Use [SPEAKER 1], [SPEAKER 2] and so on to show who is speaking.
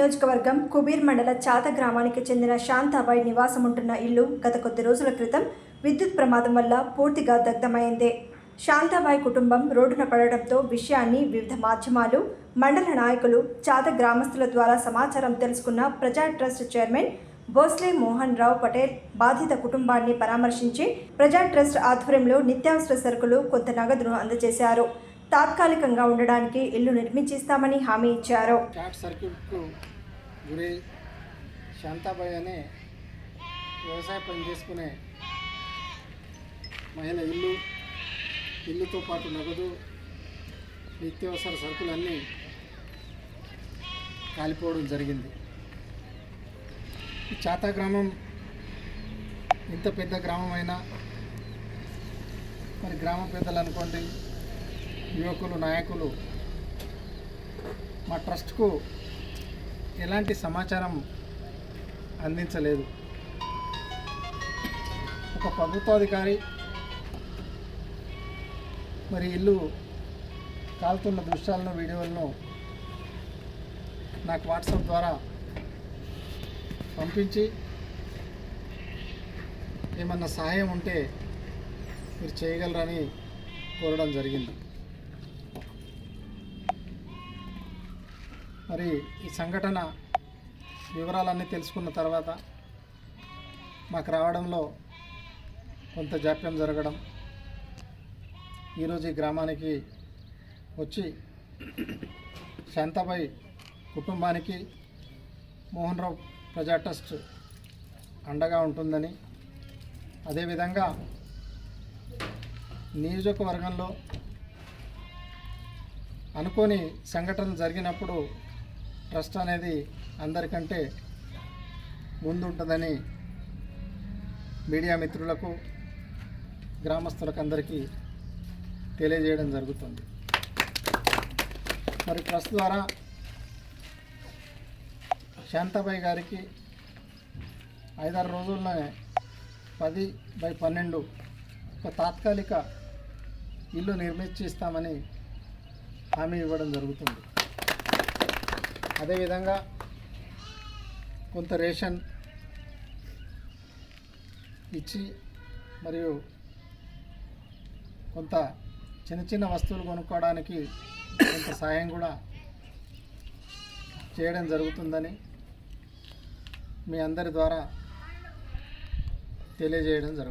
[SPEAKER 1] నియోజకవర్గం కుబీర్ మండల చాత గ్రామానికి చెందిన శాంతాబాయి నివాసం ఉంటున్న ఇల్లు గత కొద్ది రోజుల క్రితం విద్యుత్ ప్రమాదం వల్ల పూర్తిగా దగ్ధమైంది. శాంతాబాయి కుటుంబం రోడ్డున పడడంతో విషయాన్ని వివిధ మాధ్యమాలు మండల నాయకులు చాత గ్రామస్తుల ద్వారా సమాచారం తెలుసుకున్న ప్రజా ట్రస్ట్ చైర్మన్ భోస్లే మోహన్ రావు పటేల్ బాధిత కుటుంబాన్ని పరామర్శించి ప్రజా ట్రస్ట్ ఆధ్వర్యంలో నిత్యావసర సరుకులు కొంత నగదును అందజేశారు. తాత్కాలికంగా ఉండడానికి ఇల్లు నిర్మించిస్తామని హామీ ఇచ్చారు.
[SPEAKER 2] షార్ట్ సర్క్యూట్కు గురి శాంతాబాయ్ అనే వ్యవసాయ పని చేసుకునే మహిళ ఇల్లు ఇల్లుతో పాటు నగదు నిత్యావసర సరుకులన్నీ కాలిపోవడం జరిగింది. చాతా గ్రామం ఇంత పెద్ద గ్రామం అయినా మరి గ్రామ పెద్దలు అనుకోండి యువకులు నాయకులు మా ట్రస్ట్కు ఎలాంటి సమాచారం అందించలేదు. ఒక ప్రభుత్వాధికారి మరి ఇల్లు కాలుతున్న దృశ్యాలను వీడియోలను నాకు వాట్సాప్ ద్వారా పంపించి ఏమన్నా సహాయం ఉంటే మీరు చేయగలరని కోరడం జరిగింది. మరి ఈ సంఘటన వివరాలన్నీ తెలుసుకున్న తర్వాత మాకు రావడంలో కొంత జాప్యం జరగడం ఈరోజు ఈ గ్రామానికి వచ్చి శాంతాబాయి కుటుంబానికి మోహన్ రావు ప్రజా ట్రస్ట్ అండగా ఉంటుందని అదేవిధంగా నియోజకవర్గంలో అనుకోని సంఘటన జరిగినప్పుడు ట్రస్ట్ అనేది అందరికంటే ముందుంటుందని మీడియా మిత్రులకు గ్రామస్తులకు అందరికీ తెలియజేయడం జరుగుతుంది. మరి ట్రస్ట్ ద్వారా శాంతాబాయి గారికి ఐదారు రోజుల్లోనే పది బై పన్నెండు ఒక తాత్కాలిక ఇల్లు నిర్మించి ఇస్తామని హామీ ఇవ్వడం జరుగుతుంది. అదేవిధంగా కొంత రేషన్ ఇచ్చి మరియు కొంత చిన్న చిన్న వస్తువులు కొనుక్కోవడానికి కొంత సాయం కూడా చేయడం జరుగుతుందని మీ అందరి ద్వారా తెలియజేయడం జరుగుతుంది.